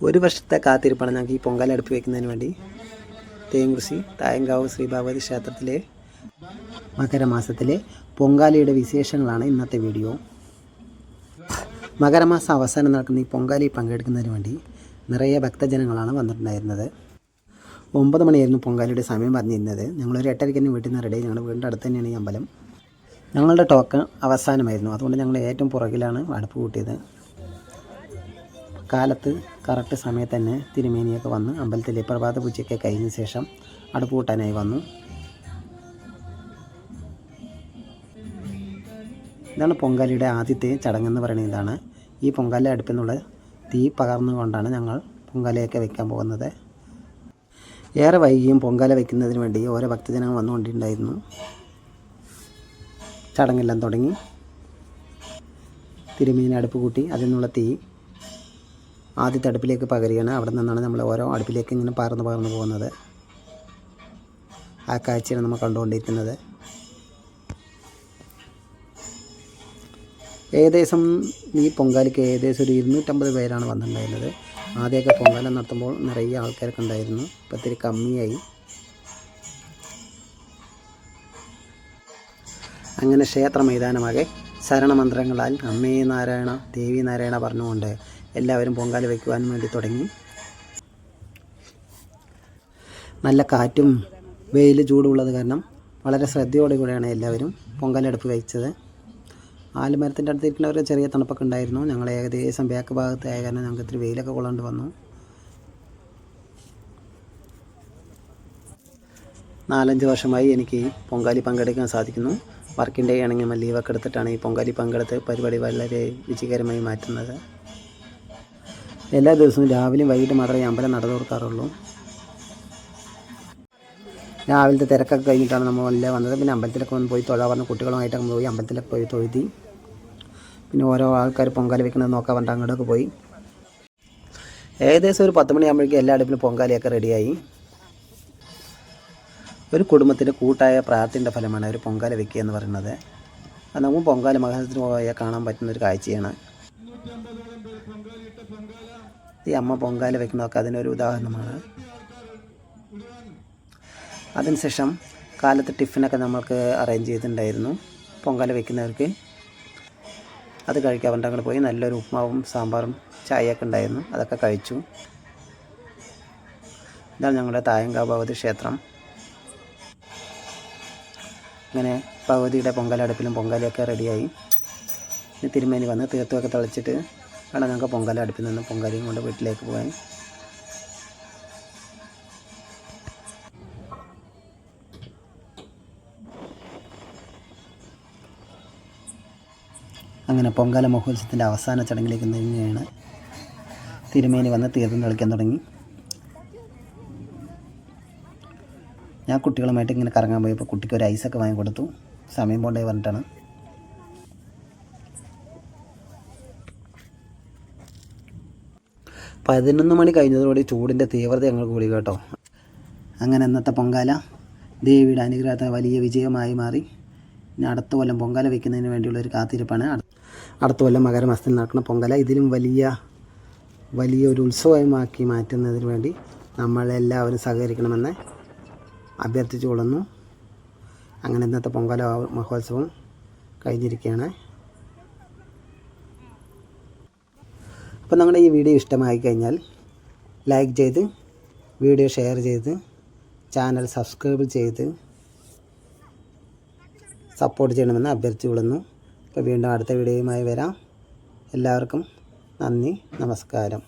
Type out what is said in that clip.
ഒരു വർഷത്തെ കാത്തിരിപ്പാണ് ഞങ്ങൾക്ക് ഈ പൊങ്കാല അടുപ്പ് വയ്ക്കുന്നതിന് വേണ്ടി. തേങ്കുറിശി തായങ്കാവ് ശ്രീ ഭഗവതി ക്ഷേത്രത്തിലെ മകരമാസത്തിലെ പൊങ്കാലയുടെ വിശേഷങ്ങളാണ് ഇന്നത്തെ വീഡിയോ. മകരമാസം അവസാനം നടക്കുന്ന ഈ പൊങ്കാലയിൽ പങ്കെടുക്കുന്നതിന് വേണ്ടി നിറയെ ഭക്തജനങ്ങളാണ് വന്നിട്ടുണ്ടായിരുന്നത്. ഒമ്പത് മണിയായിരുന്നു പൊങ്കാലയുടെ സമയം പറഞ്ഞിരുന്നത്. ഞങ്ങളൊരു എട്ടരയ്ക്ക് തന്നെ വീട്ടിൽ നിന്ന് റെഡി ഞങ്ങളുടെ വീടിന്റെ അടുത്ത് തന്നെയാണ് ഈ അമ്പലം. ഞങ്ങളുടെ ടോക്കൺ അവസാനമായിരുന്നു. അതുകൊണ്ട് ഞങ്ങൾ ഏറ്റവും പുറകിലാണ് അടുപ്പ് കൂട്ടിയത്. കാലത്ത് കറക്റ്റ് സമയത്ത് തന്നെ തിരുമേനിയൊക്കെ വന്ന് അമ്പലത്തിലെ പ്രഭാത പൂജയൊക്കെ കഴിഞ്ഞ ശേഷം അടുപ്പ് കൂട്ടാനായി വന്നു. ഇതാണ് പൊങ്കാലയുടെ ആദ്യത്തെ ചടങ്ങെന്ന് പറയുന്നത് ഇതാണ്. ഈ പൊങ്കാല അടുപ്പിൽ നിന്നുള്ള തീ പകർന്നുകൊണ്ടാണ് ഞങ്ങൾ പൊങ്കാലയൊക്കെ വയ്ക്കാൻ പോകുന്നത്. ഏറെ വൈകിയും പൊങ്കാല വയ്ക്കുന്നതിന് വേണ്ടി ഓരോ ഭക്തജനങ്ങൾ വന്നുകൊണ്ടിട്ടുണ്ടായിരുന്നു. ചടങ്ങെല്ലാം തുടങ്ങി. തിരുമീൻ അടുപ്പ് കൂട്ടി നിന്നുള്ള തീ ആദ്യത്തെ അടുപ്പിലേക്ക് പകരുകയാണ്. അവിടെ നിന്നാണ് നമ്മൾ ഓരോ അടുപ്പിലേക്ക് ഇങ്ങനെ പകർന്ന് പകർന്ന് പോകുന്നത്. ആ കാഴ്ചയാണ് നമ്മൾ കണ്ടുകൊണ്ടിരിക്കുന്നത്. ഏകദേശം ഈ പൊങ്കാലിക്ക് ഏകദേശം ഒരു ഇരുന്നൂറ്റമ്പത് പേരാണ് വന്നിട്ടുണ്ടായിരുന്നത്. ആദ്യമൊക്കെ പൊങ്കാല നടത്തുമ്പോൾ നിറയെ ആൾക്കാരൊക്കെ ഉണ്ടായിരുന്നു. ഇപ്പം ഇത്തിരി കമ്മിയായി. അങ്ങനെ ക്ഷേത്ര മൈതാനമാകെ ശരണമന്ത്രങ്ങളാൽ അമ്മേ നാരായണ ദേവി നാരായണ പറഞ്ഞുകൊണ്ട് എല്ലാവരും പൊങ്കാല വയ്ക്കുവാൻ വേണ്ടി തുടങ്ങി. നല്ല കാറ്റും വെയിൽ ചൂടുള്ളത് കാരണം വളരെ ശ്രദ്ധയോടെ കൂടെയാണ് എല്ലാവരും പൊങ്കാലെടുപ്പ് കഴിച്ചത് ആലുമരത്തിന്റെ അടുത്തിരിക്കുന്ന ഒരു ചെറിയ തണുപ്പൊക്കെ ഉണ്ടായിരുന്നു. ഞങ്ങൾ ഏകദേശം ബാക്ക് ഭാഗത്തായ കാരണം ഞങ്ങൾക്ക് ഇത്തിരി വെയിലൊക്കെ കൊള്ളാണ്ട് വന്നു. നാലഞ്ച് വർഷമായി എനിക്ക് പൊങ്കാലി പങ്കെടുക്കാൻ സാധിക്കുന്നു. വർക്കിന്റെ ആണെങ്കിൽ ലീവൊക്കെ എടുത്തിട്ടാണ് ഈ പൊങ്കാലി പങ്കെടുത്ത് പരിപാടി വളരെ വിജയകരമായി മാറ്റുന്നത്. എല്ലാ ദിവസവും രാവിലെയും വൈകിട്ട് മാത്രമേ അമ്പലം നട തുറക്കാറുള്ളൂ രാവിലത്തെ തിരക്കൊക്കെ കഴിഞ്ഞിട്ടാണ് നമ്മൾ എല്ലാം വന്നത്. പിന്നെ അമ്പലത്തിലൊക്കെ ഒന്ന് പോയി തൊഴാൻ പറഞ്ഞ കുട്ടികളുമായിട്ടൊക്കെ പോയി അമ്പലത്തിലൊക്കെ പോയി തൊഴുതി. പിന്നെ ഓരോ ആൾക്കാർ പൊങ്കാല വെക്കുന്നത് നോക്കാൻ പറഞ്ഞിട്ട് അങ്ങോട്ടൊക്കെ പോയി. ഏകദേശം ഒരു പത്ത് മണിയാകുമ്പോഴേക്കും എല്ലാ അടുപ്പിലും പൊങ്കാലയൊക്കെ റെഡിയായി ഒരു കുടുംബത്തിന്റെ കൂട്ടായ പ്രാർത്ഥനയുടെ ഫലമാണ് ഒരു പൊങ്കാല വെക്കുക എന്ന് പറയുന്നത്. അത് നമുക്ക് പൊങ്കാല മഹാസത്തിന് പോയാൽ കാണാൻ പറ്റുന്ന ഒരു കാഴ്ചയാണ്. ഈ അമ്മ പൊങ്കാല വെക്കുന്നതൊക്കെ അതിനൊരു ഉദാഹരണമാണ്. അതിനുശേഷം കാലത്ത് ടിഫിനൊക്കെ നമ്മൾക്ക് അറേഞ്ച് ചെയ്തിട്ടുണ്ടായിരുന്നു. പൊങ്കാല വെക്കുന്നവർക്ക് അത് കഴിക്കാൻ വേണ്ടി അങ്ങോട്ട് പോയി. നല്ലൊരു ഉപ്മാവും സാമ്പാറും ചായയൊക്കെ ഉണ്ടായിരുന്നു. അതൊക്കെ കഴിച്ചു. ഇതാണ് ഞങ്ങളുടെ തായങ്കാവ് ഭഗവതി ക്ഷേത്രം. അങ്ങനെ പകുതിയുടെ പൊങ്കലടുപ്പിലും പൊങ്കലൊക്കെ റെഡിയായി. തിരുമേനി വന്ന് തീർത്തുമൊക്കെ തളിച്ചിട്ട് ആണ് ഞങ്ങൾക്ക് പൊങ്കാല അടുപ്പിൽ നിന്ന് പൊങ്കാലയും കൊണ്ട് വീട്ടിലേക്ക് പോയി അങ്ങനെ പൊങ്കാല മഹോത്സവത്തിന്റെ അവസാന ചടങ്ങിലേക്ക് നീങ്ങുകയാണ് തിരുമേനി വന്ന് തീർത്ഥം തളിക്കാൻ തുടങ്ങി. ഞാൻ കുട്ടികളുമായിട്ട് ഇങ്ങനെ കറങ്ങാൻ പോയപ്പോൾ കുട്ടിക്ക് ഒരു ഐസൊക്കെ വാങ്ങി കൊടുത്തു. സമയം പോണ്ടേ പറഞ്ഞിട്ടാണ്. പതിനൊന്ന് മണി കഴിഞ്ഞതോടെ ചൂടിന്റെ തീവ്രത ഞങ്ങൾ കൂടി കേട്ടോ. അങ്ങനെ ഇന്നത്തെ പൊങ്കാല ദേവിയുടെ അനുഗ്രഹത്തെ വലിയ വിജയമായി മാറി. ഇനി അടുത്ത കൊല്ലം പൊങ്കാല വയ്ക്കുന്നതിന് വേണ്ടിയുള്ള ഒരു കാത്തിരിപ്പാണ്. അടുത്ത കൊല്ലം മകരമാസത്തിൽ നടക്കുന്ന പൊങ്കാല ഇതിലും വലിയ വലിയ ഒരു ഉത്സവമാക്കി മാറ്റുന്നതിന് വേണ്ടി നമ്മളെല്ലാവരും സഹകരിക്കണമെന്ന് അഭ്യർത്ഥിച്ചു കൊള്ളുന്നു അങ്ങനെ ഇന്നത്തെ പൊങ്കാല മഹോത്സവം കഴിഞ്ഞിരിക്കുകയാണ്. അപ്പോൾ നിങ്ങളുടെ ഈ വീഡിയോ ഇഷ്ടമായി കഴിഞ്ഞാൽ ലൈക്ക് ചെയ്ത് വീഡിയോ ഷെയർ ചെയ്ത് ചാനൽ സബ്സ്ക്രൈബ് ചെയ്ത് സപ്പോർട്ട് ചെയ്യണമെന്ന് അഭ്യർത്ഥിച്ചു കൊള്ളുന്നു അപ്പോൾ വീണ്ടും അടുത്ത വീഡിയോയുമായി വരാം. എല്ലാവർക്കും നന്ദി നമസ്കാരം.